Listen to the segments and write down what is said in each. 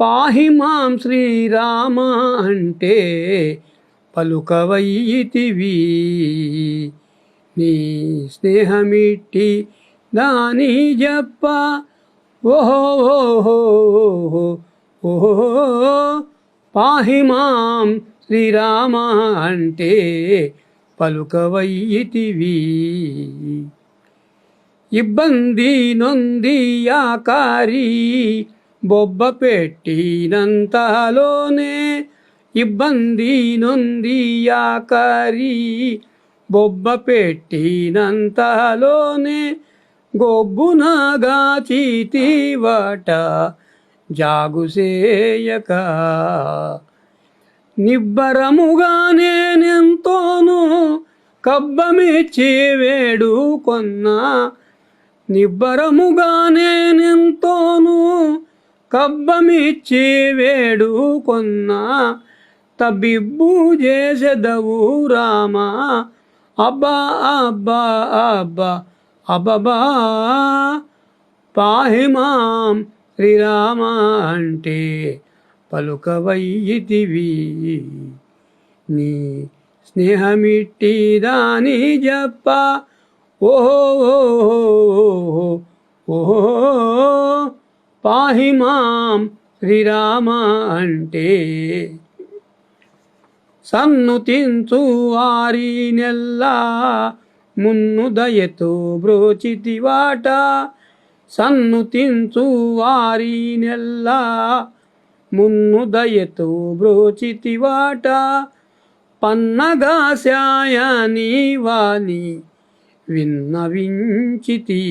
పాహి మాం శ్రీరామ అంటే పలుకవయ్యితివి. నీ స్నేహమిట్టి దాని జప్ప. ఓహో ఓహో ఓహో పాహి మాం శ్రీరామ అంటే పలుకవయ్యితివి. ఇబ్బంది నొంది యాకారీ బొబ్బ పెట్టినంతలోనే ఇబ్బంది నొంది ఆకారి బొబ్బ పెట్టినంతలోనే గొబ్బునగా చీతివట జాగుసేయక. నిబ్బరముగా నేనెంతోనూ కబ్బమిచ్చి వేడుకొన్నా. నిబ్బరముగా నేనెంతోనూ కబ్బమిచ్చి వేడుకొన్నా తబ్బిబ్బు చేసెదవు రామా. అబ్బా అబ్బా అబ్బా అబ్బబా పాహి మాం శ్రీరామ అంటే పలుకవయ్యితివి. నీ స్నేహమిట్టి దాని జప్ప ఓహో ఓహో పాహి మాం శ్రీరామ అంటే. సన్నుతించు వారి నెల్లా మున్ను దయతో బ్రోచితివాట సన్నుతించు వారి నెల్లా మున్ను దయతో బ్రోచితివాట పన్నగా శాయని వాని విన్నవించితి.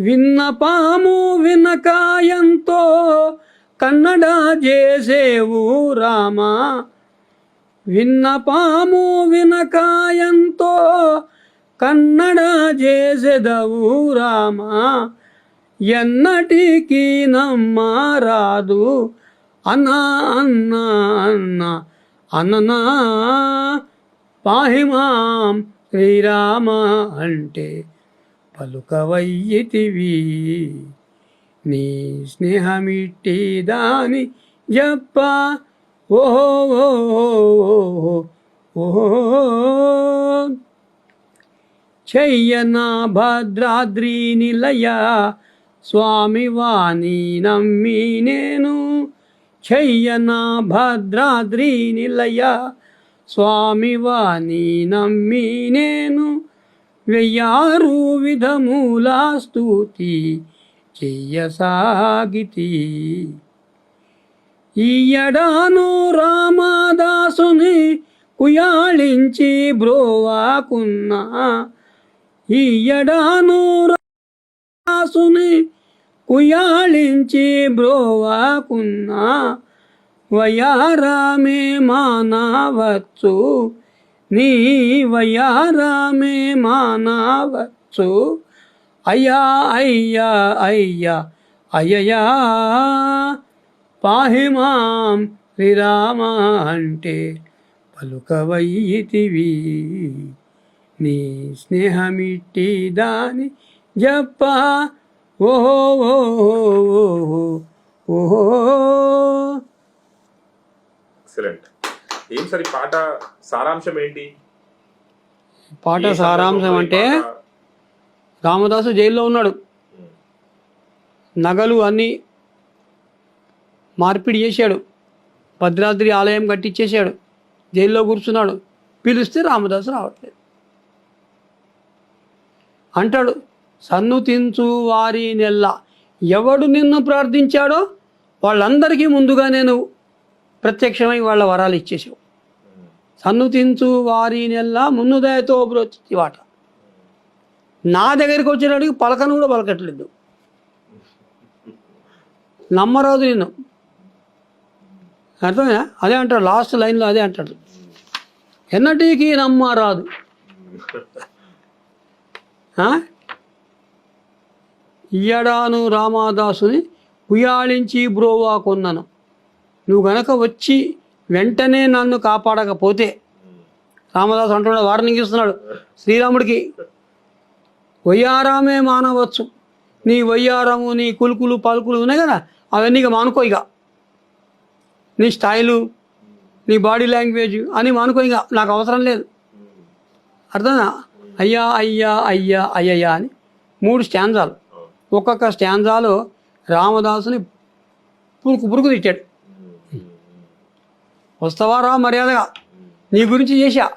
విన్నపాము వినకాయంతో కన్నడ చేసేవు రామా. విన్నపాము వినకాయంతో కన్నడ చేసేదవు రామా. ఎన్నటికీ నమ్మరాదు. అన్నా అన్నా అన్న అన్ననా పాహిమాం శ్రీరామ అంటే పలుకవయ్యితివి నీ స్నేహమిట్టి దాని జప్ప ఓహో ఓహో ఓహో. భద్రాద్రి నిలయ స్వామి వాణి నమ్మి నేను. చెయ్యన భద్రాద్రి నిలయ స్వామి వాణి నమ్మి నేను. వెయ్యారు విధములా స్థూతి చెయ్యసాగితి. ఈయడాను రామదాసుని కుయాళించి బ్రోవాకున్నా ఈయడాను రాసుని కుయాళించి బ్రోవాకున్నా వయారామే మానవచ్చు నీ మానవచ్చు. అయ్యా అయ్యా అయ్యా అయ్యయా పాహిమాం శ్రీరామ అంటే పలుకవయ్యితివి. నీ స్నేహమిట్టి దాని జప్ప. ఓహో ఓహో ఓహో. ఎక్సలెంట్. ఏం సార్ ఈ పాట సారాంశం ఏంటి? పాట సారాంశం అంటే? రామదాసు జైల్లో ఉన్నాడు. నగలు అన్నీ మార్పిడి చేశాడు. భద్రాద్రి ఆలయం కట్టించేశాడు జైల్లో కూర్చున్నాడు. పిలిస్తే రామదాసు రావట్లేదు. అంటాడు సన్నుతించు వారి నెల్ల. ఎవడు నిన్ను ప్రార్థించాడో వాళ్ళందరికీ ముందుగా నేను ప్రత్యక్షమై వాళ్ళ వరాలు ఇచ్చేసావు సన్నుతించు వారి నెల్ల మున్నుదయతో బ్రోచి వాట. నా దగ్గరికి వచ్చేటడికి పలకను కూడా పలకట్లేదు. నమ్మరాదు నిన్ను. అర్థమైనా అదే అంటాడు లాస్ట్ లైన్లో అదే అంటాడు. ఎన్నటికీ నమ్మరాదు. ఇయ్యడాను రామాదాసుని ఉయాళించి బ్రోవా కొన్నాను. నువ్వు గనక వచ్చి వెంటనే నన్ను కాపాడకపోతే రామదాసు అంటున్నాడు వార్నింగ్ ఇస్తున్నాడు శ్రీరాముడికి. వయ్యారామే మానవచ్చు. నీ వయ్యారము నీ కులుకులు పలుకులు ఉన్నాయి కదా అవన్నీ ఇక మానుకో ఇక. నీ స్టైలు నీ బాడీ లాంగ్వేజ్ అని మానుకో ఇక నాకు అవసరం లేదు. అర్థమా అయ్యా అయ్యా అయ్యా అయ్యయ్యా అని మూడు స్టాంజాలు. ఒక్కొక్క స్టాంజాలో రామదాసుని పురుకు పురుకు తిట్టాడు. వస్తావా రా మర్యాదగా? నీ గురించి చేశా.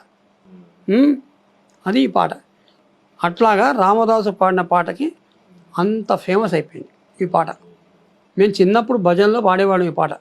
అది ఈ పాట. అట్లాగా రామదాసు పాడిన పాటకి అంత ఫేమస్ అయిపోయింది ఈ పాట. మేము చిన్నప్పుడు భజనలో పాడేవాళ్ళం ఈ పాట.